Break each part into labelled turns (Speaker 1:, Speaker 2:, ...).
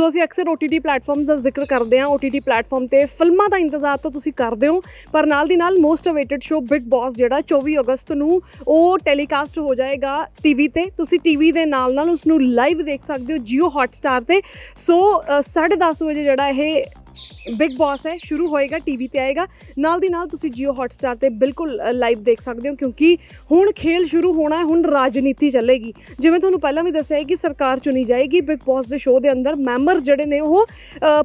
Speaker 1: ਸੋ ਅਸੀਂ ਅਕਸਰ OTT platforms ਦਾ ਜ਼ਿਕਰ ਕਰਦੇ ਹਾਂ। OTT ਪਲੇਟਫਾਰਮ ਤੇ ਫਿਲਮਾਂ ਦਾ ਇੰਤਜ਼ਾਰ ਤਾਂ ਤੁਸੀਂ ਕਰਦੇ ਹੋ ਪਰ ਨਾਲ ਦੀ ਨਾਲ most awaited show Bigg Boss ਜਿਹੜਾ 24 ਅਗਸਤ ਨੂੰ ਉਹ ਟੈਲੀਕਾਸਟ ਹੋ ਜਾਏਗਾ ਟੀਵੀ ਤੇ। ਤੁਸੀਂ ਟੀਵੀ ਦੇ ਨਾਲ ਨਾਲ ਉਸ ਨੂੰ ਲਾਈਵ ਦੇਖ ਸਕਦੇ ਹੋ Jio Hotstar ਤੇ। ਸੋ ਅ, 10:30 ਵਜੇ ਜਿਹੜਾ ਇਹ ਬਿਗ ਬੌਸ ਹੈ, ਸ਼ੁਰੂ ਹੋਏਗਾ ਟੀਵੀ ਤੇ ਆਏਗਾ। ਨਾਲ ਦੀ ਨਾਲ ਤੁਸੀਂ Jio Hotstar ਤੇ ਬਿਲਕੁਲ ਲਾਈਵ ਦੇਖ ਸਕਦੇ ਹੋ, ਕਿਉਂਕਿ ਹੁਣ ਖੇਲ ਸ਼ੁਰੂ ਹੋਣਾ ਹੈ, ਹੁਣ ਰਾਜਨੀਤੀ ਚੱਲੇਗੀ। ਜਿਵੇਂ ਤੁਹਾਨੂੰ ਪਹਿਲਾਂ ਵੀ ਦੱਸਿਆ ਹੈ ਕਿ ਸਰਕਾਰ ਚੁਣੀ ਜਾਏਗੀ ਬਿਗ ਬੌਸ ਦੇ ਸ਼ੋਅ ਦੇ ਅੰਦਰ ਮੈਂਬਰ ਜਿਹੜੇ ਨੇ ਉਹ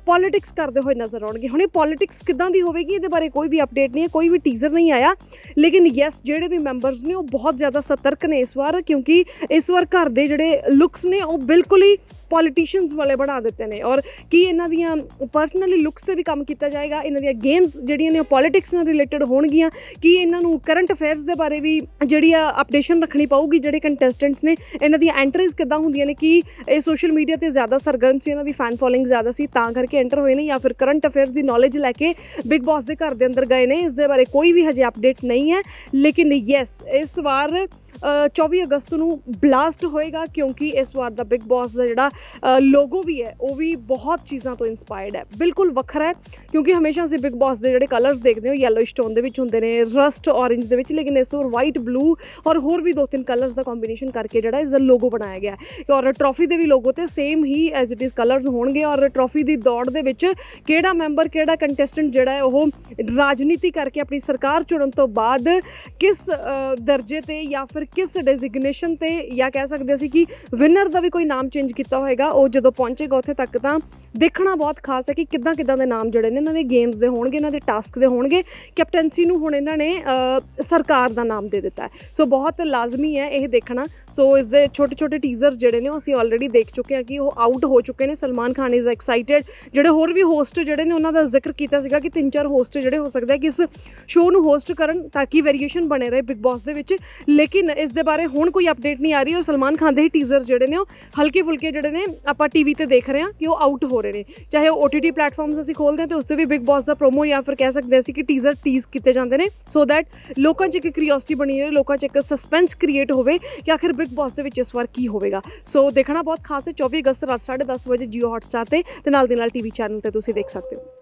Speaker 1: ਪੋਲਿਟਿਕਸ ਕਰਦੇ ਹੋਏ ਨਜ਼ਰ ਆਉਣਗੇ। ਹੁਣ ਇਹ ਪੋਲਿਟਿਕਸ ਕਿੱਦਾਂ ਦੀ ਹੋਵੇਗੀ, ਇਹਦੇ ਬਾਰੇ ਕੋਈ ਵੀ ਅਪਡੇਟ ਨਹੀਂ ਹੈ, ਕੋਈ ਵੀ ਟੀਜ਼ਰ ਨਹੀਂ ਆਇਆ। ਲੇਕਿਨ ਯੈਸ ਜਿਹੜੇ ਵੀ ਮੈਂਬਰਸ ਨੇ ਉਹ ਬਹੁਤ ਜ਼ਿਆਦਾ ਸਤਰਕ ਨੇ ਇਸ ਵਾਰ, ਕਿਉਂਕਿ ਇਸ ਵਾਰ ਘਰ ਦੇ ਜਿਹੜੇ ਲੁੱਕਸ ਨੇ ਉਹ ਬਿਲਕੁਲ ਹੀ ਪੋਲੀਟੀਸ਼ੀਅਨਸ ਵਾਲੇ ਬਣਾ ਦਿੱਤੇ ਨੇ ਔਰ ਕੀ ਇਹਨਾਂ ਦੀਆਂ ਪਰਸਨਲੀ ਲੁੱਕਸ ਤੇ ਵੀ ਕੰਮ ਕੀਤਾ ਜਾਏਗਾ, ਇਹਨਾਂ ਦੀਆਂ ਗੇਮਸ ਜਿਹੜੀਆਂ ਨੇ ਉਹ ਪੋਲਿਟਿਕਸ ਨਾਲ ਰਿਲੇਟਡ ਹੋਣਗੀਆਂ, ਕੀ ਇਹਨਾਂ ਨੂੰ ਕਰੰਟ ਅਫੇਅਰਸ ਦੇ ਬਾਰੇ ਵੀ ਜਿਹੜੀ ਆ ਅਪਡੇਸ਼ਨ ਰੱਖਣੀ ਪਊਗੀ ਜਿਹੜੇ ਕੰਟੈਸਟੈਂਟਸ ਨੇ, ਇਹਨਾਂ ਦੀਆਂ ਐਂਟਰੀਜ਼ ਕਿੱਦਾਂ ਹੁੰਦੀਆਂ ਨੇ, ਕੀ ਇਹ ਸੋਸ਼ਲ ਮੀਡੀਆ ਤੇ ਜ਼ਿਆਦਾ ਸਰਗਰਮ ਸੀ, ਇਹਨਾਂ ਦੀ ਫੈਨ ਫੋਲੋਇੰਗ ਜ਼ਿਆਦਾ ਸੀ, ਤਾਂ ਕਰਕੇ ਐਂਟਰ ਹੋਏ ਨੇ ਜਾਂ ਫਿਰ ਕਰੰਟ ਅਫੇਅਰਸ ਦੀ ਨੌਲੇਜ ਲੈ ਕੇ ਬਿਗ ਬੌਸ ਦੇ ਘਰ ਦੇ ਅੰਦਰ ਗਏ ਨੇ, ਇਸ ਦੇ ਬਾਰੇ ਕੋਈ ਵੀ ਹਜੇ ਅਪਡੇਟ ਨਹੀਂ ਹੈ, ਲੇਕਿਨ ਯੈਸ ਇਸ ਵਾਰ 24 ਅਗਸਤ ਨੂੰ ਬਲਾਸਟ ਹੋਏਗਾ ਕਿਉਂਕਿ ਇਸ ਵਾਰ ਦਾ ਬਿਗ ਬੌਸ ਦਾ ਜਿਹੜਾ ਲੋਗੋ ਵੀ ਹੈ, ਉਹ ਵੀ ਬਹੁਤ ਚੀਜ਼ਾਂ ਤੋਂ ਇਨਸਪਾਇਰਡ ਹੈ। ਬਿਲਕੁਲ ਵੱਖਰਾ ਹੈ, ਕਿਉਂਕਿ ਹਮੇਸ਼ਾ ਅਸੀਂ ਬਿਗ ਬੌਸ ਦੇ ਜਿਹੜੇ ਕਲਰਸ ਦੇਖਦੇ ਹੋ ਯੈਲੋ ਸਟੋਨ ਦੇ ਵਿੱਚ ਹੁੰਦੇ ਨੇ ਰਸਟ ਔਰੇਂਜ ਦੇ ਵਿੱਚ, ਲੇਕਿਨ ਇਸ ਵਾਰ ਵਾਈਟ ਬਲੂ ਔਰ ਹੋਰ ਵੀ ਦੋ ਤਿੰਨ ਕਲਰਸ ਦਾ ਕੰਬੀਨੇਸ਼ਨ ਕਰਕੇ ਜਿਹੜਾ ਇਸ ਦਾ ਲੋਗੋ ਬਣਾਇਆ ਗਿਆ ਹੈ। ਔਰ ਟਰੋਫੀ ਦੇ ਵੀ ਲੋਗੋ ਤੇ ਸੇਮ ਹੀ ਐਜ਼ ਇਟ ਇਜ਼ ਕਲਰਸ ਹੋਣਗੇ ਔਰ ਟਰੋਫੀ ਦੀ ਦੌੜ ਦੇ ਵਿੱਚ ਕਿਹੜਾ ਮੈਂਬਰ ਕਿਹੜਾ ਕੰਟੈਸਟੈਂਟ ਜਿਹੜਾ ਹੈ, ਉਹ ਰਾਜਨੀਤੀ ਕਰਕੇ ਆਪਣੀ ਸਰਕਾਰ ਚੁਣਨ ਤੋਂ ਬਾਅਦ ਕਿਸ ਦਰਜੇ ਤੇ ਜਾਂ ਫਿਰ ਕਿਸ ਡੈਜ਼ਿਗਨੇਸ਼ਨ ਤੇ ਜਾਂ ਕਹਿ ਸਕਦੇ ਸੀ ਕਿ ਵਿਨਰ ਦਾ ਵੀ ਕੋਈ ਨਾਮ ਚੇਂਜ ਕੀਤਾ ਹੋਏਗਾ, ਉਹ ਜਦੋਂ ਪਹੁੰਚੇਗਾ ਉੱਥੇ ਤੱਕ ਤਾਂ ਦੇਖਣਾ ਬਹੁਤ ਖਾਸ ਹੈ ਕਿ ਕਿੱਦਾਂ ਕਿੱਦਾਂ ਦੇ ਨਾਮ ਜਿਹੜੇ ਨੇ ਇਹਨਾਂ ਦੇ ਗੇਮਸ ਦੇ ਹੋਣਗੇ, ਇਹਨਾਂ ਦੇ ਟਾਸਕ ਦੇ ਹੋਣਗੇ। ਕੈਪਟਨਸੀ ਨੂੰ ਹੁਣ ਇਹਨਾਂ ਨੇ ਸਰਕਾਰ ਦਾ ਨਾਮ ਦੇ ਦਿੱਤਾ ਸੋ ਬਹੁਤ ਲਾਜ਼ਮੀ ਹੈ ਇਹ ਦੇਖਣਾ। ਸੋ ਇਸ ਦੇ ਛੋਟੇ ਛੋਟੇ ਟੀਜ਼ਰਸ ਜਿਹੜੇ ਨੇ ਉਹ ਅਸੀਂ ਆਲਰੇਡੀ ਦੇਖ ਚੁੱਕੇ ਹਾਂ ਕਿ ਉਹ ਆਊਟ ਹੋ ਚੁੱਕੇ ਨੇ। ਸਲਮਾਨ ਖਾਨ ਇਜ਼ ਐਕਸਾਈਟਿਡ ਜਿਹੜੇ ਹੋਰ ਵੀ ਹੋਸਟ ਜਿਹੜੇ ਨੇ ਉਹਨਾਂ ਦਾ ਜ਼ਿਕਰ ਕੀਤਾ ਸੀਗਾ ਕਿ ਤਿੰਨ ਚਾਰ ਹੋਸਟ ਜਿਹੜੇ ਹੋ ਸਕਦਾ ਕਿ ਇਸ ਸ਼ੋਅ ਨੂੰ ਹੋਸਟ ਕਰਨ ਤਾਂ ਕਿ ਵੇਰੀਏਸ਼ਨ ਬਣੇ ਰਹੇ ਬਿਗ ਬੌਸ ਦੇ ਵਿੱਚ। ਲੇਕਿਨ ਇਸ ਦੇ ਬਾਰੇ ਹੁਣ ਕੋਈ ਅਪਡੇਟ ਨਹੀਂ ਆ ਰਹੀ ਔਰ ਸਲਮਾਨ ਖਾਨ ਦੇ ਹੀ ਟੀਜ਼ਰ ਜਿਹੜੇ ਨੇ ਉਹ ਹਲਕੇ ਫੁਲਕੇ ਜਿਹੜੇ ਨੇ ਆਪਾਂ ਟੀਵੀ ਤੇ ਦੇਖ ਰਹੇ ਹਾਂ ਕਿ ਉਹ ਆਊਟ ਹੋ ਰਹੇ ਨੇ। ਚਾਹੇ ਉਹ OTT ਪਲੇਟਫਾਰਮਸ ਅਸੀਂ ਖੋਲਦੇ ਹਾਂ ਤੇ ਉਸ ਤੇ ਵੀ ਬਿਗ ਬੌਸ ਦਾ ਪ੍ਰੋਮੋ ਜਾਂ ਫਿਰ ਕਹਿ ਸਕਦੇ ਅਸੀਂ ਕਿ ਟੀਜ਼ਰ ਟੀਜ਼ ਕੀਤੇ ਜਾਂਦੇ ਨੇ। ਸੋ ਦੈਟ ਲੋਕਾਂ 'ਚ ਇੱਕ ਕਿਉਰਿਓਸਿਟੀ ਬਣੀ ਰਹੇ, ਲੋਕਾਂ 'ਚ ਇੱਕ ਸਸਪੈਂਸ ਕ੍ਰੀਏਟ ਹੋਵੇ ਕਿ ਆਖਿਰ ਬਿਗ ਬੌਸ ਦੇ ਵਿੱਚ ਇਸ ਵਾਰ ਕੀ ਹੋਵੇਗਾ। ਸੋ ਦੇਖਣਾ ਬਹੁਤ ਖਾਸ ਹੈ 24 ਅਗਸਤ ਰਾਤ 10:30 ਵਜੇ Jio Hotstar ਤੇ ਤੇ ਨਾਲ ਦੀ ਨਾਲ ਟੀਵੀ ਚੈਨਲ ਤੇ ਤੁਸੀਂ ਦੇਖ ਸਕਦੇ ਹੋ।